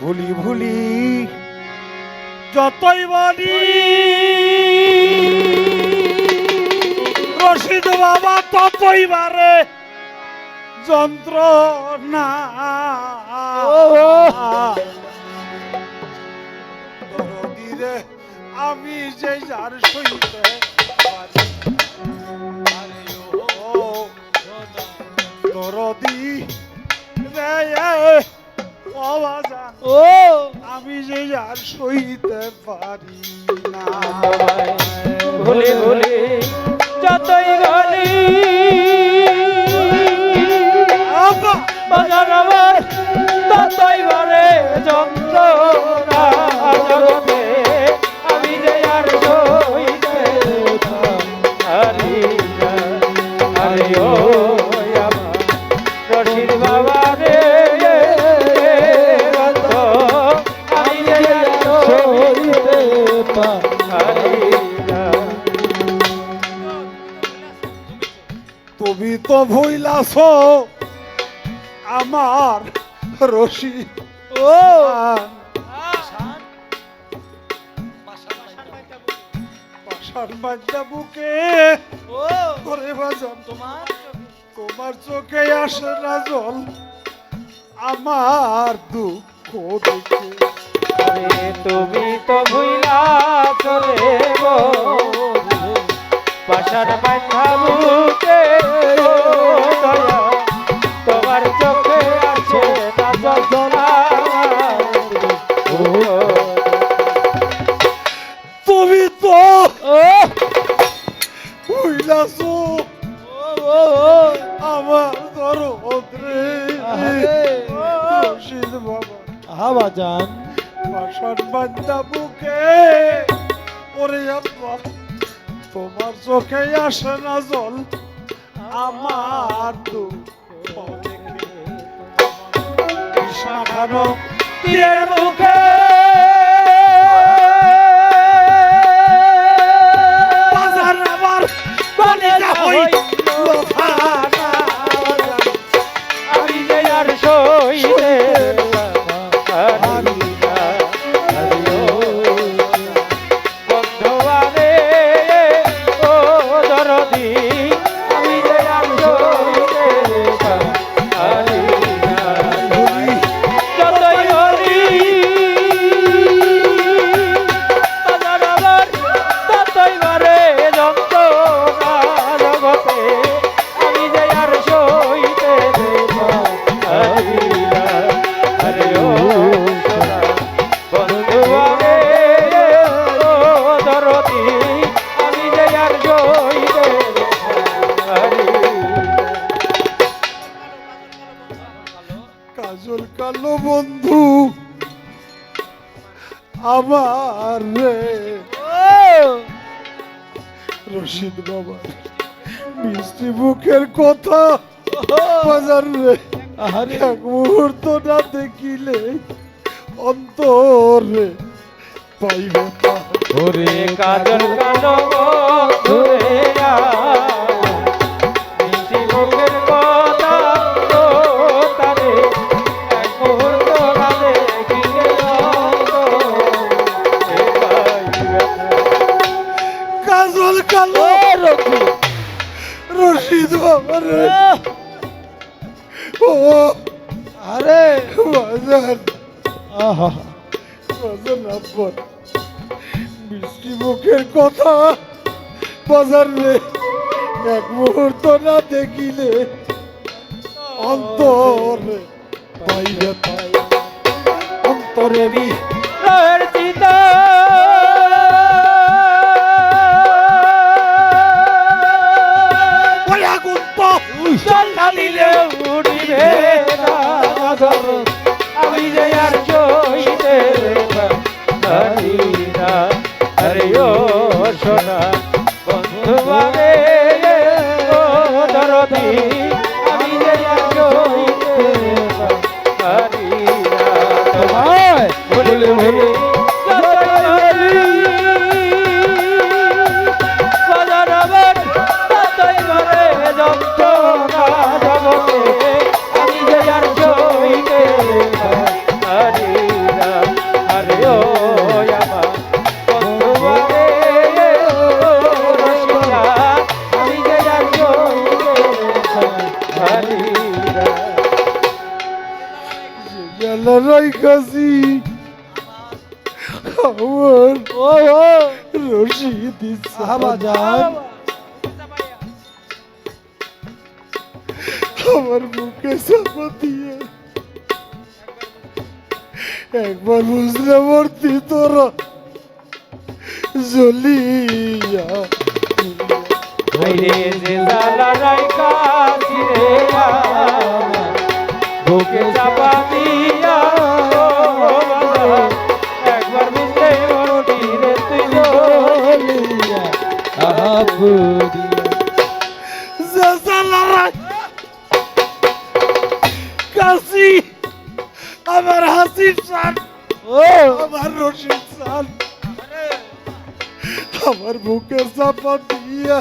ভুলি ভুলি। যতই বলি রশিদ বাবা ততই বারে যন্ত্রণা। দরদি আমি যে যার সইতে দরদি রে। ও। আমি যে আর সইতে পারি না। ভুলে ভুলে যতই গলি তুমি তো ভইলাছ আমার রশি। ও! পাশার বুকে তোমার তোমার চোখে আসে না জল। আমার দুঃখ দেখে আরে তুমি তো ভুইলা চলে গো। পাশার বান্ধা বুকে ওরে তোমার চোখে আসে না জল আমার দুঃখ। কৃষ্ণা তীরের মুখে আমার রে। রশিদ বাবা মিষ্টি বুকের কথা। বাজার রে আর এক মুহূর্ত না দেখিলে অন্তরে পাইবে না। ওরে কাজল কালো বন্ধুরে মিষ্টি রশিদ বাবা ও আরে বাজার আহা বাজার আব্বার মিষ্টি মুখের কথা বাজার রে এক মুহূর্ত না দেখিলে অন্তরে পাইবে পাই অন্তরে সন্ধ্যা দিলে উঠিবে। আমি যে আর চইতে আরে ও সোনা বন্ধু বারে ও আমার রশিদ সাবাজান আমার মুখে চাপা দিয়ে একবার বুঝলে মূর্তি তোর জলিয়া রে জালা রাইকা কাশি আমার হাসির সান ও। আমার রশিদ সান আমার বুকে চাপা দিয়া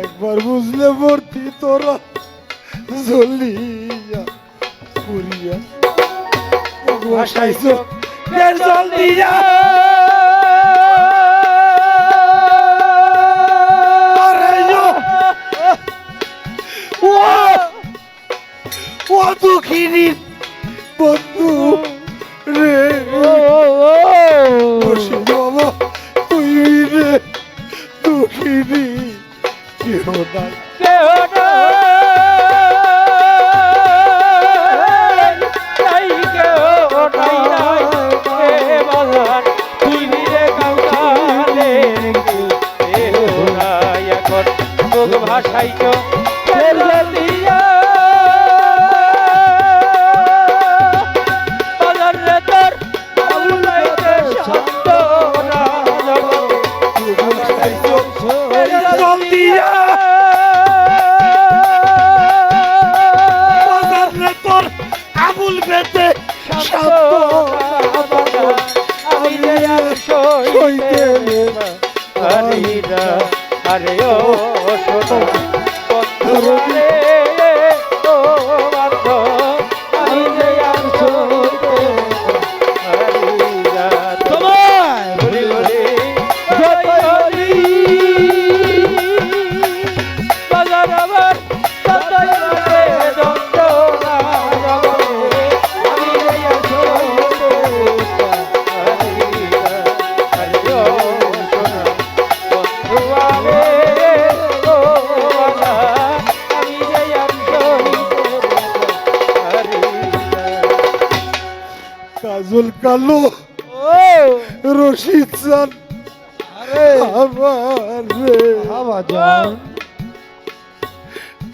একবার বুঝলে মূর্তি তোরা জ্বলিয়া ভাসাইছো জল দিয়া! ও দুঃখিনী বন্ধু রে। বাবা তুই রে দুঃখিনী। কেহ নাই। রে তোর আবুল বেতে শব্দ কাজল কালো। রশিদ চান আরে। আমার রে। আবাজান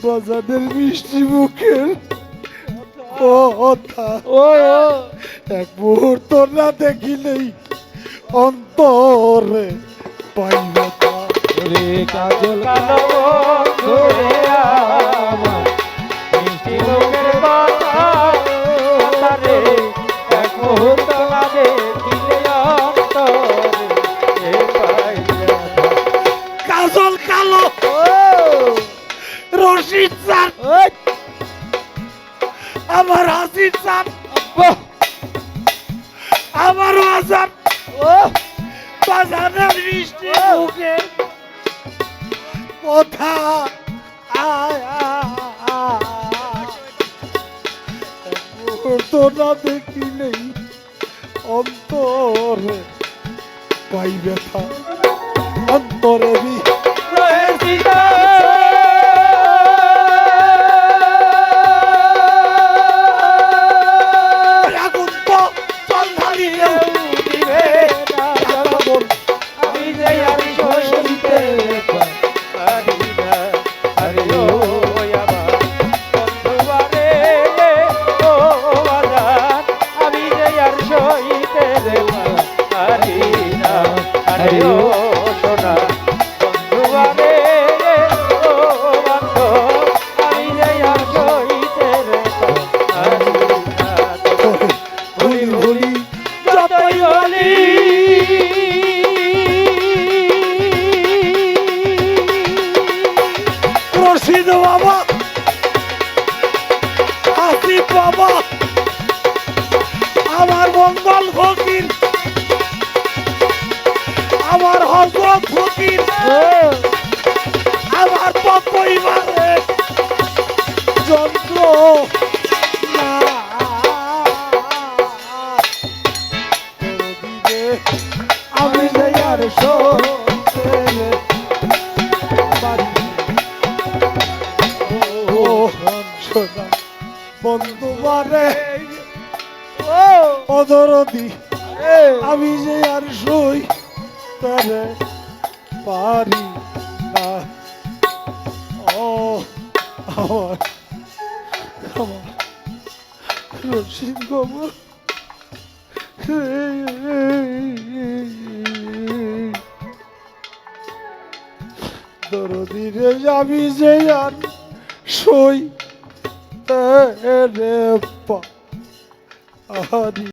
বাজারের মিষ্টি মুখের কথা। এক মুহূর্ত না দেখিলেই অন্তরে পাইব কাজল কালো কালো। রশিদ চান আমার হাসির চান আমার আজান বাজারের মিষ্টি মুখের কথা না দেখিলেই অন্তরে। পাই ব্যথা। অন্তরে বি Navidad. পরিবারে যন্ত্র আমি আর বন্ধুবারে অদরদি আমি যে আর সই তারে পারি না। ও আমার আমার রশিদ বাবু দরদি রে আমি যে আর সই রে পারি